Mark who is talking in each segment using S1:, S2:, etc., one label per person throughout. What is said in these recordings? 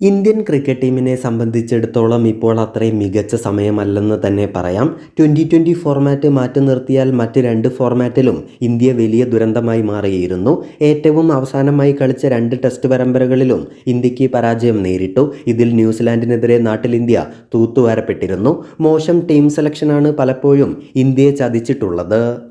S1: Indian cricket ടീമിനെ സംബന്ധിച്ചിടത്തോളം ഇപ്പോൾ അത്രയും മികച്ച സമയമല്ലെന്ന് തന്നെ പറയാം. ട്വന്റി ട്വന്റി ഫോർമാറ്റ് മാറ്റി നിർത്തിയാൽ മറ്റ് രണ്ട് ഫോർമാറ്റിലും ഇന്ത്യ വലിയ ദുരന്തമായി മാറിയിരുന്നു. ഏറ്റവും അവസാനമായി കളിച്ച രണ്ട് ടെസ്റ്റ് പരമ്പരകളിലും ഇന്ത്യയ്ക്ക് പരാജയം നേരിട്ടു. ഇതിൽ ന്യൂസിലാൻഡിനെതിരെ നാട്ടിൽ ഇന്ത്യ തൂത്തുവാരപ്പെട്ടിരുന്നു. മോശം ടീം സെലക്ഷനാണ് പലപ്പോഴും ഇന്ത്യയെ ചതിച്ചിട്ടുള്ളത്.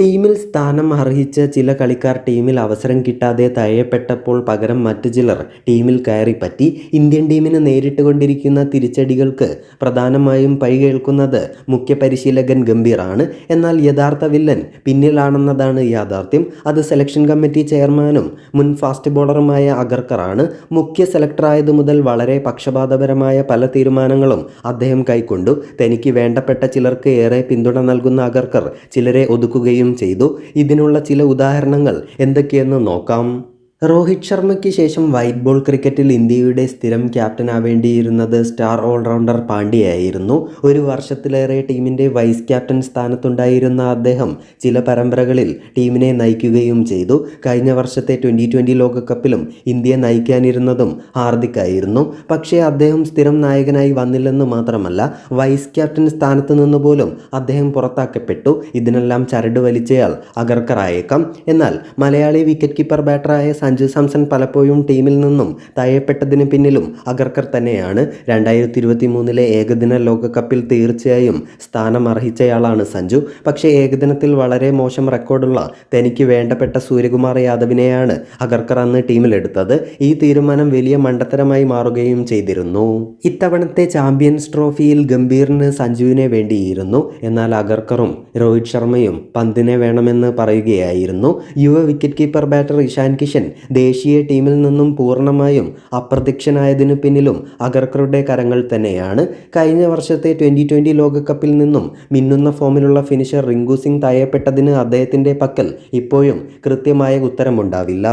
S1: ടീമിൽ സ്ഥാനം അർഹിച്ച ചില കളിക്കാർ ടീമിൽ അവസരം കിട്ടാതെ തഴയപ്പെട്ടപ്പോൾ പകരം മറ്റു ചിലർ ടീമിൽ കയറിപ്പറ്റി ഇന്ത്യൻ ടീമിന് നേരിട്ട് കൊണ്ടിരിക്കുന്ന തിരിച്ചടികൾക്ക് പ്രധാനമായും പൈ കേൾക്കുന്നത് മുഖ്യ പരിശീലകൻ ഗംഭീറാണ്. എന്നാൽ യഥാർത്ഥ വില്ലൻ പിന്നിലാണെന്നതാണ് യാഥാർത്ഥ്യം. അത് സെലക്ഷൻ കമ്മിറ്റി ചെയർമാനും മുൻ ഫാസ്റ്റ് ബോളറുമായ അഗർക്കറാണ്. മുഖ്യ സെലക്ടറായതു മുതൽ വളരെ പക്ഷപാതപരമായ പല തീരുമാനങ്ങളും അദ്ദേഹം കൈക്കൊണ്ടു. തനിക്ക് വേണ്ടപ്പെട്ട ചിലർക്ക് ഏറെ പിന്തുണ നൽകുന്ന അഗർക്കർ ചിലരെ ഒതുക്കുകയും ചെയ്തു. ഇതിനുള്ള ചില ഉദാഹരണങ്ങൾ എന്തൊക്കെയെന്ന് നോക്കാം. രോഹിത് ശർമ്മയ്ക്ക് ശേഷം വൈറ്റ് ബോൾ ക്രിക്കറ്റിൽ ഇന്ത്യയുടെ സ്ഥിരം ക്യാപ്റ്റനാവേണ്ടിയിരുന്നത് സ്റ്റാർ ഓൾറൗണ്ടർ പാണ്ഡ്യയായിരുന്നു. ഒരു വർഷത്തിലേറെ ടീമിന്റെ വൈസ് ക്യാപ്റ്റൻ സ്ഥാനത്തുണ്ടായിരുന്ന അദ്ദേഹം ചില പരമ്പരകളിൽ ടീമിനെ നയിക്കുകയും ചെയ്തു. കഴിഞ്ഞ വർഷത്തെ ട്വന്റി ട്വന്റി ലോകകപ്പിലും ഇന്ത്യയെ നയിക്കാനിരുന്നതും ഹാർദിക്കായിരുന്നു. പക്ഷേ അദ്ദേഹം സ്ഥിരം നായകനായി വന്നില്ലെന്ന് മാത്രമല്ല വൈസ് ക്യാപ്റ്റൻ സ്ഥാനത്ത് നിന്ന് പോലും അദ്ദേഹം പുറത്താക്കപ്പെട്ടു. ഇതിനെല്ലാം ചരട് വലിച്ചയാൾ അഗർക്കറായേക്കാം. എന്നാൽ മലയാളി വിക്കറ്റ് കീപ്പർ ബാറ്ററായ സഞ്ജു സാംസൺ പലപ്പോഴും ടീമിൽ നിന്നും തഴയപ്പെട്ടതിന് പിന്നിലും അഗർക്കർ തന്നെയാണ്. രണ്ടായിരത്തി ഇരുപത്തി മൂന്നിലെ ഏകദിന ലോകകപ്പിൽ തീർച്ചയായും സ്ഥാനം അർഹിച്ചയാളാണ് സഞ്ജു. പക്ഷേ ഏകദിനത്തിൽ വളരെ മോശം റെക്കോർഡുള്ള തനിക്ക് വേണ്ടപ്പെട്ട സൂര്യകുമാർ യാദവിനെയാണ് അഗർക്കർ അന്ന് ടീമിലെടുത്തത്. ഈ തീരുമാനം വലിയ മണ്ടത്തരമായി മാറുകയും ചെയ്തിരുന്നു. ഇത്തവണത്തെ ചാമ്പ്യൻസ് ട്രോഫിയിൽ ഗംഭീറിന് സഞ്ജുവിനെ വേണ്ടിയിരുന്നു. എന്നാൽ അഗർക്കറും രോഹിത് ശർമ്മയും പന്തിനെ വേണമെന്ന് പറയുകയായിരുന്നു. യുവ wicket keeper batter Ishan Kishan ദേശീയ ടീമിൽ നിന്നും പൂർണമായും അപ്രത്യക്ഷനായതിനു പിന്നിലും അഗർക്കറുടെ കരങ്ങൾ തന്നെയാണ്. കഴിഞ്ഞ വർഷത്തെ ട്വന്റി ട്വന്റി ലോകകപ്പിൽ നിന്നും മിന്നുന്ന ഫോമിലുള്ള ഫിനിഷർ റിങ്കു സിംഗ് തയ്യപ്പെട്ടതിന് അദ്ദേഹത്തിന്റെ പക്കൽ ഇപ്പോഴും കൃത്യമായ ഉത്തരമുണ്ടാവില്ല.